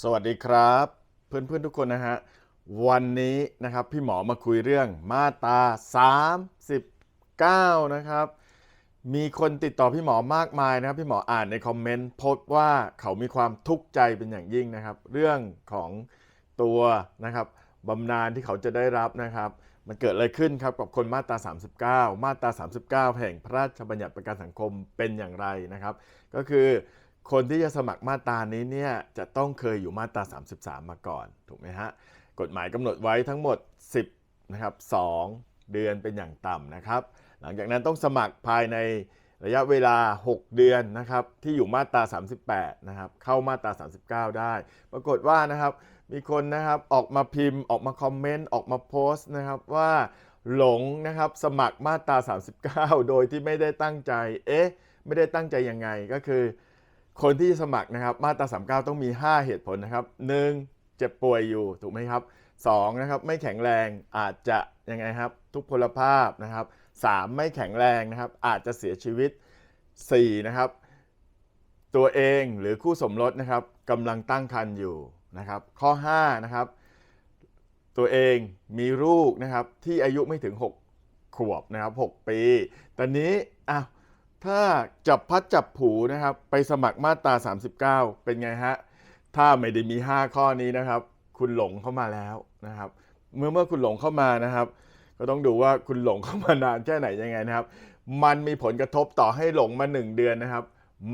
สวัสดีครับ เพื่อนๆทุกคนนะฮะ วันนี้นะครับพี่หมอมาคุยเรื่องมาตรา39 นะครับ มีคนติดต่อพี่หมอมากมายนะครับ พี่หมออ่านในคอมเมนต์พบว่าเขามีความทุกข์ใจเป็นอย่างยิ่งนะครับ เรื่องของตัวนะครับบำนาญที่เขาจะได้รับนะครับ มันเกิดอะไรขึ้นครับกับคนมาตรา 39 มาตรา 39 แห่งพระราชบัญญัติประกันสังคมเป็นอย่างไรนะครับ ก็คือ คนที่จะสมัครมาตรานี้เนี่ยจะต้องเคยอยู่มาตรา 33 มาก่อน ถูกไหมฮะ กฎหมายกำหนดไว้ทั้งหมด 10นะครับ2เดือนเป็นอย่างต่ำนะครับ หลังจากนั้นต้องสมัครภายในระยะเวลา 6 เดือนนะครับที่อยู่มาตรา 38นะครับเข้ามาตรา 39 ได้ ปรากฏว่านะครับมีคนนะครับออกมาพิมพ์ออกมาคอมเมนต์ออกมาโพสต์นะครับว่าหลงนะครับสมัครมาตรา 39 โดยที่ไม่ได้ตั้งใจ เอ๊ะ ไม่ได้ตั้งใจยังไงก็คือ คนที่จะสมัครนะครับมาตรา 39 ต้องมี 5 เหตุผลนะครับ 1. เจ็บป่วยอยู่ถูกไหมครับ 2. นะครับไม่แข็งแรงอาจจะยังไงครับ ทุกพลภาพนะครับ 3. ไม่แข็งแรงนะครับ อาจจะเสียชีวิต 4. นะครับ ตัวเองหรือคู่สมรสนะครับกำลังตั้งครรภ์อยู่นะครับ ข้อ5นะครับตัวเองมีลูกนะครับที่อายุไม่ถึง 6 ขวบนะครับ 6 ปี ตอนนี้อ้าว ถ้าจับพัดจับผูนะครับ ไปสมัครมาตรา 39 เป็นไงฮะ ถ้าไม่ได้มี 5 ข้อนี้นะครับ คุณหลงเข้ามาแล้วนะครับ เมื่อเมื่อคุณหลงเข้ามานะครับ ก็ต้องดูว่าคุณหลงเข้ามานานแค่ไหนยังไงนะครับ มันมีผลกระทบต่อให้หลงมา 1 เดือนนะครับ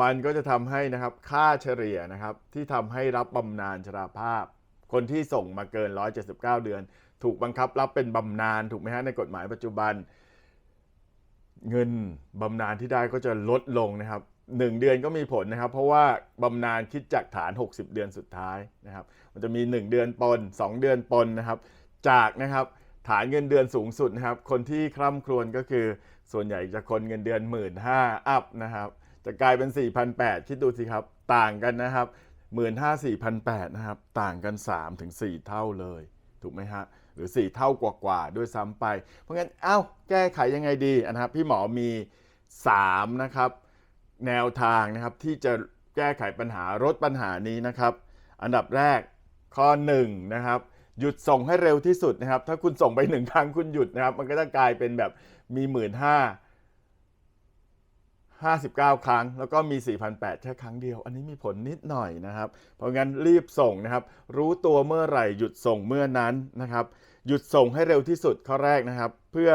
มันก็จะทำให้นะครับค่าเฉลี่ยนะครับ ที่ทำให้รับบำนาญชราภาพ คนที่ส่งมาเกิน 179 เดือน ถูกบังคับรับเป็นบำนาญถูกไหมฮะในกฎหมายปัจจุบัน เงินบำนาญที่ได้ก็จะลดลงนะครับ 1 เดือนก็มีผลนะครับ เพราะว่าบำนาญคิดจากฐาน 60 เดือนสุดท้ายนะครับ มันจะมี 1 เดือนปน2 เดือนปนนะครับ จากนะครับฐานเงินเดือนสูงสุดนะครับ คนที่คร่ำครวญก็คือส่วนใหญ่จะคนเงินเดือน 1 5ื่นอัพนะครับ จะกลายเป็น 4,800 คิดดูสิครับ ต่างกันนะครับ 1 5 0 0 0 4,800นะครับ ต่างกัน 3-4ถึง4เท่าเลย ถูกไหมฮะ หรือ 4 เท่ากว่าๆด้วยซ้ำไป เพราะงั้นเอ้าแก้ไขยังไงดีนะครับ พี่หมอมี 3 นะครับ แนวทางนะครับที่จะแก้ไขปัญหาลดปัญหานี้นะครับ อันดับแรกข้อ1นะครับหยุดส่งให้เร็วที่สุดนะครับ ถ้าคุณส่งไปหนึ่งครั้งคุณหยุดนะครับ มันก็จะกลายเป็นแบบมี1 5 0 0 59 ครั้ง แล้วก็มี 4,800แค่ครั้งเดียว อันนี้มีผลนิดหน่อยนะครับ เพราะงั้นรีบส่งนะครับ รู้ตัวเมื่อไหร่หยุดส่งเมื่อนั้นนะครับ หยุดส่งให้เร็วที่สุดข้อแรกนะครับ เพื่อ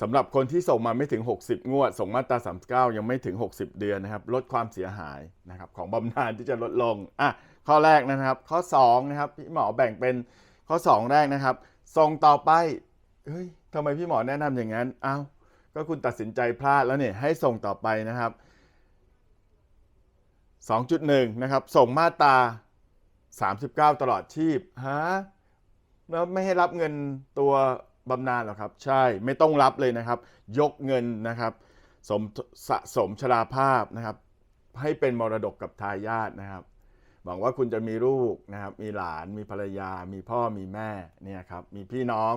สำหรับคนที่ส่งมาไม่ถึง 60 งวด ส่งมาตรา 39 ยังไม่ถึง 60 เดือนนะครับ ลดความเสียหายนะครับของบำนาญที่จะลดลงอะข้อแรกนะครับ ข้อ2นะครับพี่หมอแบ่งเป็นข้อ 2 แรกนะครับ ส่งต่อไปเฮ้ยทำไมพี่หมอแนะนำอย่างนั้นอ้าว ก็คุณตัดสินใจพลาดแล้วเนี่ยให้ส่งต่อไปนะครับ 2.1 นะครับ ส่งมาตรา39 ตลอดชีพฮะแล้วไม่ให้รับเงินตัวบำนาญหรอครับ ใช่ไม่ต้องรับเลยนะครับ ยกเงินนะครับสมสะสมชราภาพนะครับ ให้เป็นมรดกกับทายาทนะครับหวังว่าคุณจะมีลูกนะครับ มีหลาน มีภรรยา มีพ่อมีแม่เนี่ยครับ มีพี่น้อง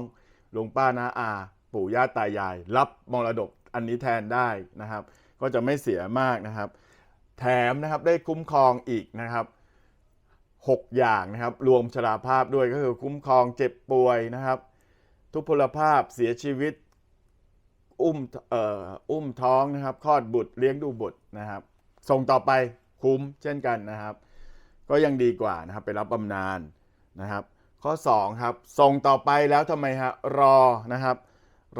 ลุงป้าน้าอา ปู่ย่าตายาย รับมรดกอันนี้แทนได้นะครับ ก็จะไม่เสียมากนะครับ แถมนะครับได้คุ้มครองอีกนะครับ 6 อย่างนะครับ รวมชราภาพด้วยก็คือคุ้มครองเจ็บป่วยนะครับ ทุพพลภาพเสียชีวิตอุ้มเอ่ออุ้มท้องนะครับคลอดบุตรเลี้ยงดูบุตรนะครับ ส่งต่อไปคุ้มเช่นกันนะครับ ก็ยังดีกว่านะครับไปรับบำนาญนะครับ ข้อ2ครับส่งต่อไปแล้วทำไมฮะรอนะครับ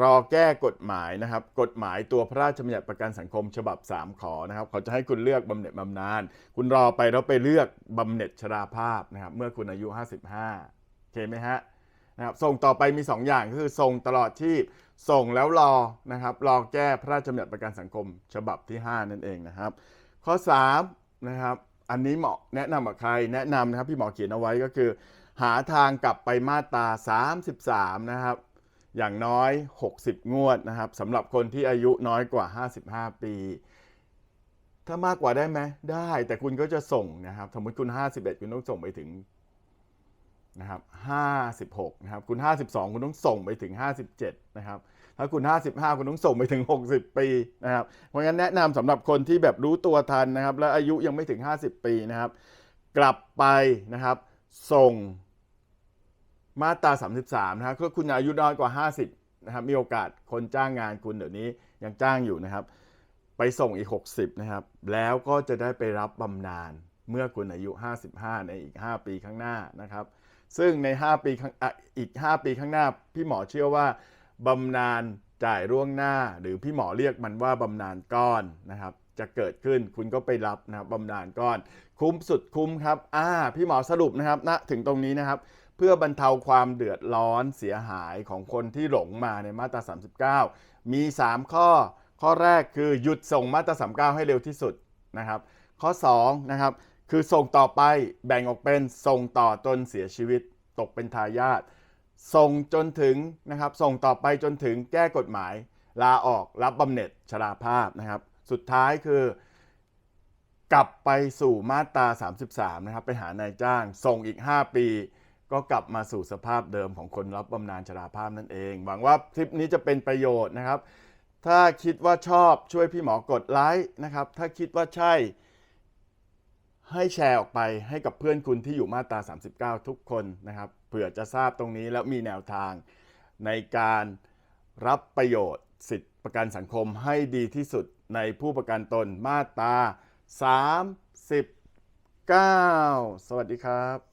รอแก้กฎหมายนะครับ กฎหมายตัวพระราชบัญญัติประกันสังคมฉบับ 3 ขอนะครับ เขาจะให้คุณเลือกบำเหน็จบำนาญคุณรอไปแล้วไปเลือกบำเหน็จชราภาพนะครับ เมื่อคุณอายุ 55โอเคไหมฮะนะครับส่งต่อไปมี 2 อย่างก็คือส่งตลอดที่ส่งแล้วรอนะครับ รอแก้พระราชบัญญัติประกันสังคม ฉบับที่ 5 นั่นเองนะครับ ข้อ3นะครับอันนี้เหมาะแนะนำกับใครแนะนำนะครับพี่หมอเขียนเอาไว้ก็คือ หาทางกลับไปมาตรา 33 นะครับ อย่างน้อย 60 งวดนะครับสำหรับคนที่อายุน้อยกว่า 55 ปี ถ้ามากกว่าได้ไหมได้ แต่คุณก็จะส่งนะครับ สมมติคุณ 51 คุณต้องส่งไปถึงนะครับ56นะครับ คุณ 52 คุณต้องส่งไปถึง 57 นะครับ ถ้าคุณ 55 คุณต้องส่งไปถึง 60 ปีนะครับ เพราะงั้นแนะนำสำหรับคนที่แบบรู้ตัวทันนะครับ และอายุยังไม่ถึง 50 ปีนะครับ กลับไปนะครับ ส่ง มาตรา 33 นะครับก็คุณอายุน้อยกว่า 50 นะครับ มีโอกาสคนจ้างงานคุณเดี๋ยวนี้ยังจ้างอยู่นะครับ ไปส่งอีก 60 นะครับ แล้วก็จะได้ไปรับบำนาญเมื่อคุณอายุ 55 ในอีก 5 ปีข้างหน้านะครับ ซึ่งใน 5 ปีข้างอะอีก 5 ปีข้างหน้า พี่หมอเชื่อว่าบำนาญจ่ายล่วงหน้า หรือพี่หมอเรียกมันว่าบำนาญก้อนนะครับ จะเกิดขึ้น คุณก็ไปรับนะครับบำนาญก้อน คุ้มสุดคุ้มครับอ่าพี่หมอสรุปนะครับณถึงตรงนี้นะครับ เพื่อบรรเทาความเดือดร้อนเสียหายของคนที่หลงมาในมาตรา 39 มี 3 ข้อ ข้อแรกคือหยุดส่งมาตรา 39 ให้เร็วที่สุดนะครับ ข้อ2นะครับคือส่งต่อไปแบ่งออกเป็นส่งต่อจนเสียชีวิตตกเป็นทายาทส่งจนถึงนะครับ ส่งต่อไปจนถึงแก้กฎหมาย ลาออกรับบำเหน็จชราภาพนะครับ สุดท้ายคือกลับไปสู่มาตรา 33 นะครับ ไปหานายจ้าง ส่งอีก 5 ปี ก็กลับมาสู่สภาพเดิมของคนรับบำนาญชราภาพนั่นเอง หวังว่าคลิปนี้จะเป็นประโยชน์นะครับ ถ้าคิดว่าชอบช่วยพี่หมอกดไลค์นะครับ ถ้าคิดว่าใช่ ให้แชร์ออกไปให้กับเพื่อนคุณที่อยู่มาตรา 39 ทุกคนนะครับ เผื่อจะทราบตรงนี้แล้วมีแนวทางในการรับประโยชน์ สิทธิประกันสังคมให้ดีที่สุดในผู้ประกันตนมาตรา39 สวัสดีครับ